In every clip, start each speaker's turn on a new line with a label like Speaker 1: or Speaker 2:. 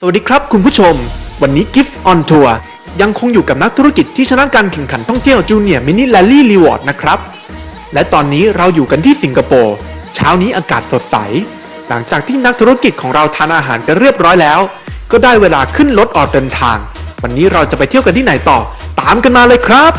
Speaker 1: สวัสดีครับคุณผู้ชม วันนี้ Gift on Tour ยังคงอยู่กับนักธุรกิจที่ชนะการแข่งขันท่องเที่ยวจูเนียร์มินิ a ลลี่รีวอร์ดนะครับ และตอนนี้เราอยู่กันที่สิงคโปร์เช้านี้อากาศสดใส หลังจากที่นักธุรกิจของเราทานอาหารกันเรียบร้อยแล้ว ก็ได้เวลาขึ้นรถออกเดินทาง วันนี้เราจะไปเที่ยวกันที่ไหนต่อ ตามกันมาเลยครับ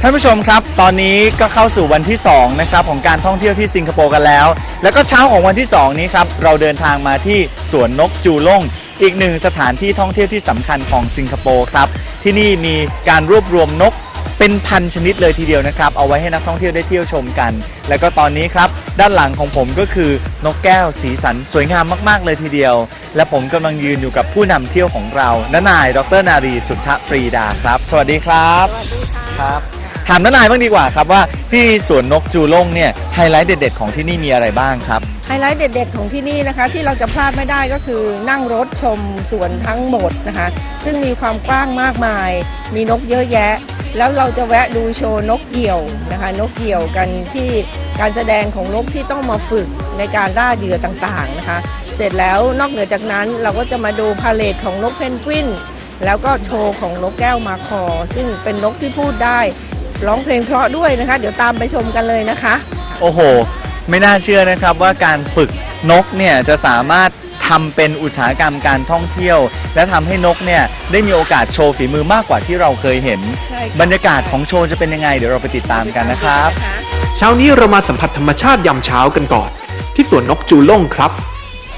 Speaker 2: ท่านผู้ชมครับ ตอนนี้ก็เข้าสู่วันที่ 2 นะครับของการท่องเที่ยวที่สิงคโปร์กันแล้ว แล้วก็เช้าของวันที่ 2 นี้ครับเราเดินทางมาที่สวนนกจูล่ง อีกหนึ่งสถานที่ท่องเที่ยวที่สำคัญของสิงคโปร์ครับ ที่นี่มีการรวบรวมนกเป็นพันชนิดเลยทีเดียวนะครับ เอาไว้ให้นักท่องเที่ยวได้เที่ยวชมกัน แล้วก็ตอนนี้ครับ ด้านหลังของผมก็คือนกแก้วสีสันสวยงามมาก ๆ เลยทีเดียว และผมกำลังยืนอยู่กับผู้นำเที่ยวของเรานนาย ดรนารีสุทธปรีดาครับ สวัสดีครับครับถามน้านายบ้างดีกว่าครับว่าที่สวนนกจูล่งเนี่ยไฮไลท์เด็ด ๆ ของที่นี่มีอะไรบ้างครับ
Speaker 3: ไฮไลท์เด็ด ๆ ของที่นี่นะคะที่เราจะพลาดไม่ได้ก็คือนั่งรถชมสวนทั้งหมดนะคะ ซึ่งมีความกว้างมากมาย มีนกเยอะแยะ แล้วเราจะแวะดูโชว์นกเหี่ยวนะคะ นกเหี่ยวกันที่การแสดงของนกที่ต้องมาฝึกในการล่าเหยื่อต่างๆนะคะ เสร็จแล้วนอกเหนือจากนั้นเราก็จะมาดูพาเลทของนกเพนกวิน แล้วก็โชว์ของนกแก้วมาคอ ซึ่งเป็นนกที่พูดได้ร้องเพลงเพราะด้วยนะคะ เดี๋ยวตามไปชมกันเลยนะคะ
Speaker 2: โอ้โห ไม่น่าเชื่อนะครับว่าการฝึกนกเนี่ยจะสามารถทำเป็นอุตสาหกรรมการท่องเที่ยว และทำให้นกเนี่ยได้มีโอกาสโชว์ฝีมือมากกว่าที่เราเคยเห็น
Speaker 3: ใช่ค่ะ
Speaker 2: บรรยากาศของโชว์จะเป็นยังไง เดี๋ยวเราไปติดตามกันนะครับ
Speaker 1: เช้านี้เรามาสัมผัสธรรมชาติยามเช้ากันก่อน ที่สวนนกจูล่งครับ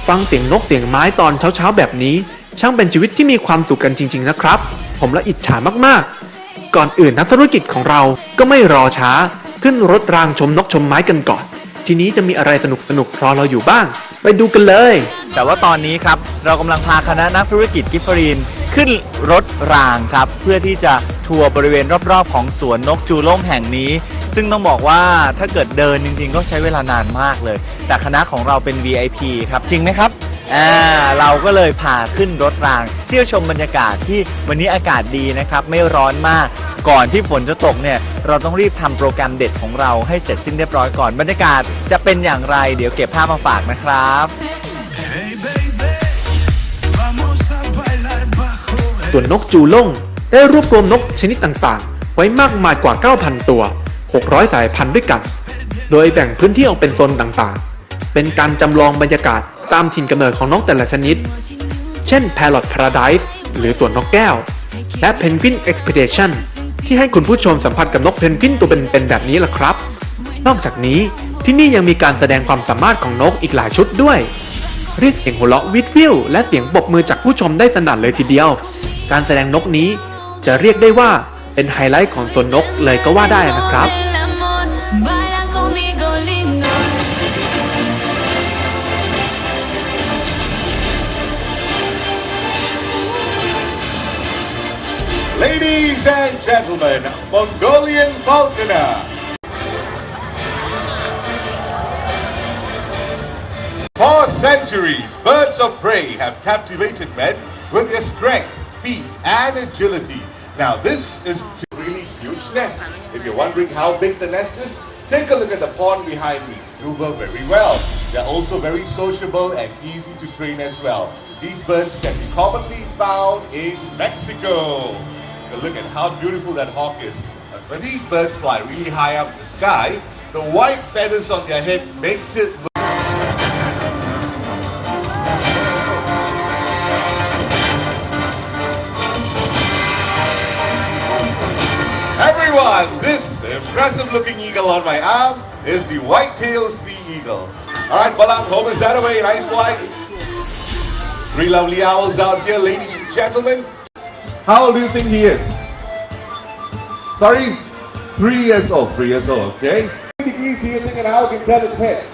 Speaker 1: ฟังเสียงนกเสียงไม้ตอนเช้าๆแบบนี้ ช่างเป็นชีวิตที่มีความสุขกันจริง ๆ นะครับ ผมละอิจฉามากๆ ก่อนอื่นนักธุรกิจของเราก็ไม่รอช้า ขึ้นรถรางชมนกชมไม้กันก่อน ทีนี้จะมีอะไรสนุกๆรอเราอยู่บ้าง ไปดูกันเลย
Speaker 2: แต่ว่าตอนนี้ครับ เรากำลังพาคณะนักธุรกิจกิฟฟรีนขึ้นรถรางครับ เพื่อที่จะทัวร์บริเวณรอบๆ ของสวนนกจูล่งแห่งนี้ ซึ่งต้องบอกว่าถ้าเกิดเดินจริงๆ ก็ใช้เวลานานมากเลย แต่คณะของเราเป็น VIP ครับ จริงไหมครับ อ่าเราก็เลยพาขึ้นรถราง เที่ยวชมบรรยากาศที่วันนี้อากาศดีนะครับ ไม่ร้อนมาก ก่อนที่ฝนจะตกเนี่ย เราต้องรีบทำโปรแกรมเด็ดของเราให้เสร็จสิ้นเรียบร้อยก่อนบรรยากาศจะเป็นอย่างไร เดี๋ยวเก็บภาพมาฝากนะครับ
Speaker 1: ส่วนนกจูล่งได้รวบรวมนกชนิดต่างๆ ไว้มากมายกว่า 9,000 ตัว 600 สายพันธุ์ด้วยกัน โดยแบ่งพื้นที่ออกเป็นโซนต่างๆ เป็นการจำลองบรรยากาศ ตามถิ่นกำเนิดของนกแต่ละชนิด เช่น Parrot Paradise หรือสวนนกแก้ว และ Penguin Expedition ที่ให้คุณผู้ชมสัมผัสกับนกเพนกวินตัวเป็นๆแบบนี้ล่ะครับ นอกจากนี้ที่นี่ยังมีการแสดงความสามารถของนกอีกหลายชุดด้วย เรียกเสียงหัวเราะวิดวิวและเสียงปรบมือจากผู้ชมได้สนั่นเลยทีเดียว การแสดงนกนี้จะเรียกได้ว่าเป็นไฮไลท์ของสวนนกเลยก็ว่าได้นะครับ
Speaker 4: Ladies and gentlemen, Mongolian Falconer. For centuries, birds of prey have captivated men with their strength, speed, and agility. Now, this is a really huge nest. If you're wondering how big the nest is, take a look at the pond behind me. Maneuver very well. They're also very sociable and easy to train as well. These birds can be commonly found in Mexico. A look at how beautiful that hawk is. But when these birds fly really high up in the sky, the white feathers on their head makes it look Everyone, this impressive looking eagle on my arm is the white-tailed sea eagle. All right, Balam, home is that away. Nice flight. Three lovely owls out here, ladies and gentlemen. How old do you think he is? Sorry? Three years old. Three years old, okay? Degrees do you think an owl can turn its head?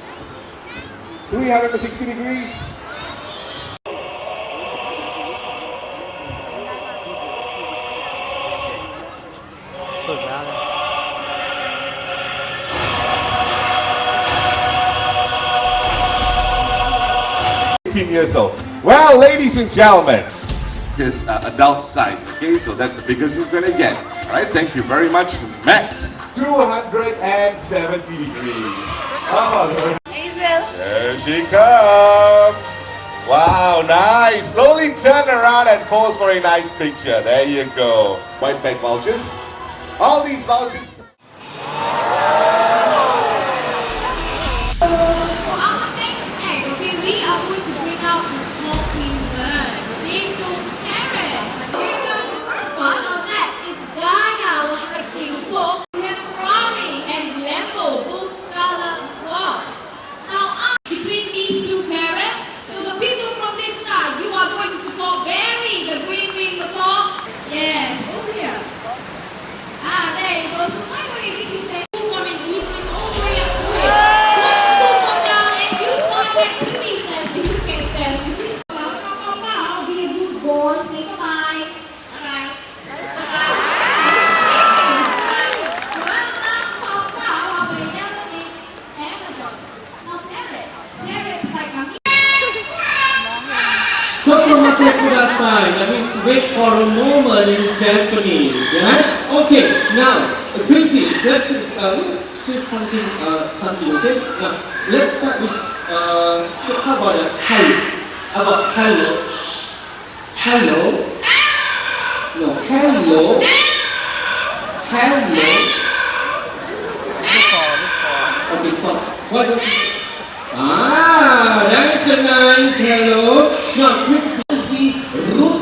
Speaker 4: 360 degrees? Eighteen years old. Well, ladies and gentlemen, his uh, adult size. Okay, so that's the biggest he's gonna get. All right, thank you very much. Max, 270 degrees. Oh,
Speaker 5: Hazel.
Speaker 4: there she comes. Wow, nice. Nice. Slowly turn around and pose for a nice picture. There you go. White bag vouchers. All these vouchers.
Speaker 5: For our next act, okay, we are going to bring out the talking bird. Okay, so parents, here comes the first one. On that is Gaia requesting the book. We have Ferrari and Lambo, both scarlet claws. Now, uh, between these two parents, so the people from this side, you are going to support Barry, the green wing macaw. Yeah, over here. Ah, there you go. So my way, this is the cool one and you can all the way up to it. Put the cool one down and you want activities as you can tell. Which is about, about, about, be a good boy, say bye-bye. Bye-bye.
Speaker 6: Sotomate means wait for a moment in Japanese. Yeah? Okay. Now, Quincy, let's uh, let's say something uh, something. Okay. Now, let's start with uh, so how about uh, hello? About hello? Hello. No, hello. Hello. Okay, stop. What what is Ah, that's a nice hello. Now, quick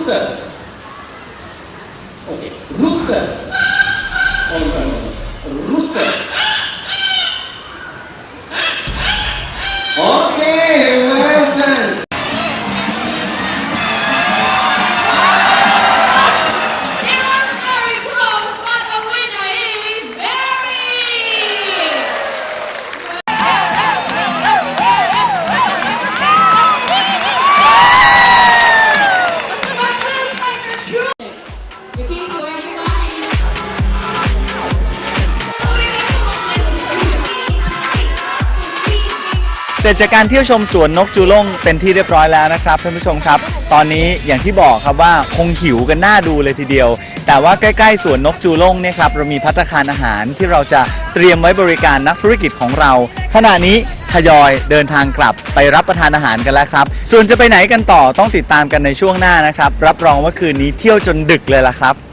Speaker 5: força
Speaker 2: เสร็จจากการเที่ยวชมสวนนกจูล่งเป็นที่เรียบร้อยแล้วนะครับท่านผู้ชมครับ ตอนนี้อย่างที่บอกครับว่าคงหิวกันหน้าดูเลยทีเดียว แต่ว่าใกล้ๆสวนนกจูล่งเนี่ยครับเรามีพัตตาคารอาหารที่เราจะเตรียมไว้บริการนักธุรกิจของเรา ขณะนี้ทยอยเดินทางกลับไปรับประทานอาหารกันแล้วครับ ส่วนจะไปไหนกันต่อต้องติดตามกันในช่วงหน้านะครับ รับรองว่าคืนนี้เที่ยวจนดึกเลยล่ะครับ